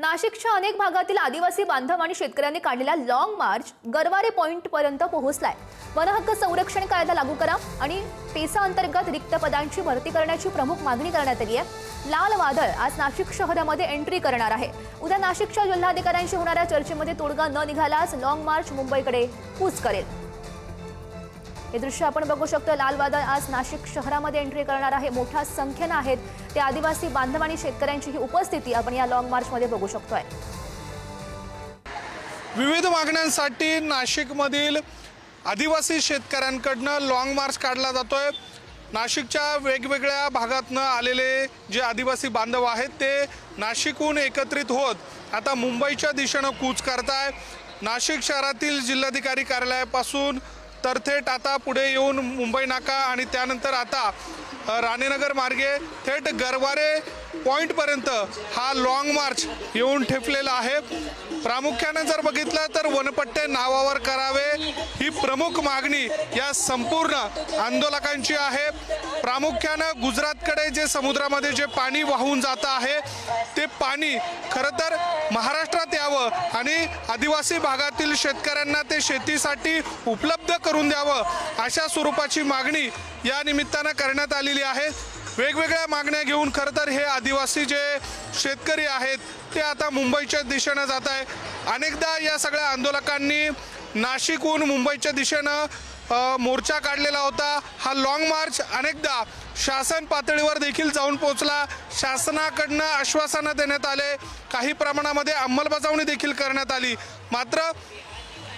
नाशिकच्या अनेक भागातील आदिवासी बांधव आणि शेतकऱ्यांनी काढलेला लॉंग मार्च गरवारे पॉइंट पर्यंत पोहोचलाय. वनहक्क संरक्षण कायदा लागू करा आणि पेसा अंतर्गत रिक्त पदांची भरती करण्याची प्रमुख मागणी करण्यात आली आहे. लाल वादळ आज नाशिक शहरामध्ये एंट्री करणार आहे. उद्या नाशिकच्या जिल्हाधिकाऱ्यांशी होणाऱ्या चर्चेमध्ये तोडगा न निघाल्यास लॉंग मार्च मुंबईकडे कूच करेल. हे दृश्य आपण बघू शकतो. लाल वादळ आज नाशिक शहरामध्ये एंट्री करणार आहे. मोठ्या संख्येनं आहेत. ते आदिवासी बांधव आणि शेतकऱ्यांची ही उपस्थिती आपण या लॉंग मार्चमध्ये बघू शकतोय. विविध मागण्यांसाठी नाशिकमधील आदिवासी शेतकऱ्यांकडनं लॉंग मार्च काढला जातोय. नाशिकच्या वेगवेगळ्या भागातनं आलेले जे आदिवासी बांधव आहेत ते नाशिकहून एकत्रित होत आता मुंबईच्या दिशेनं कूच करताय. नाशिक शहरातील जिल्हाधिकारी कार्यालयापासून तर थेट आता पुढे येऊन मुंबई नाका आणि त्यानंतर आता राणेनगर मार्गे थेट गरवारे पॉईंटपर्यंत हा लॉंग मार्च येऊन ठेपलेला आहे. प्रामुख्याने जर बघितलं तर वनपट्टे नावावर करावे. ही प्रमुख मागणी या संपूर्ण आंदोलकांची आहे. प्रामुख्यानं गुजरातकडे जे समुद्रामध्ये जे पाणी वाहून जातं आहे ते पाणी खरं तर महाराष्ट्रात यावं आणि आदिवासी भागातील शेतकऱ्यांना ते शेतीसाठी उपलब्ध करून द्यावं अशा स्वरूपाची मागणी या निमित्तानं करण्यात आलेली आहे. वेगवेगळ्या मागण्या घेऊन खरं तर हे आदिवासी जे शेतकरी आहेत ते आता मुंबईच्या दिशेनं जात आहे अनेकदा या सगळ्या आंदोलकांनी नाशिकहून मुंबईच्या दिशेनं मोर्चा काढलेला होता. हा लॉंग मार्च अनेकदा शासन पातळीवर देखील जाऊन पोहोचला. शासनाकडनं आश्वासनं देण्यात आले. काही प्रमाणामध्ये अंमलबजावणी देखील करण्यात आली. मात्र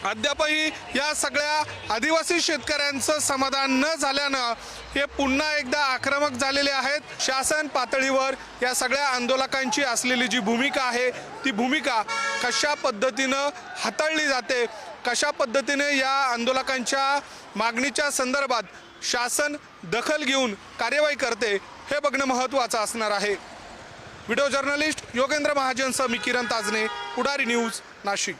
अद्यापही या सगळ्या आदिवासी शेतकऱ्यांचं समाधान न झाल्यानं हे पुन्हा एकदा आक्रमक झालेले आहेत. शासन पातळीवर या सगळ्या आंदोलकांची असलेली जी भूमिका आहे ती भूमिका कशा पद्धतीनं हाताळली जाते कशा पद्धतीने या आंदोलकांच्या मागणीच्या संदर्भात शासन दखल घेऊन कार्यवाही करते हे बघणं महत्त्वाचं असणार आहे. व्हिडिओ जर्नलिस्ट योगेंद्र महाजनसह मी किरण ताजने पुढारी न्यूज नाशिक.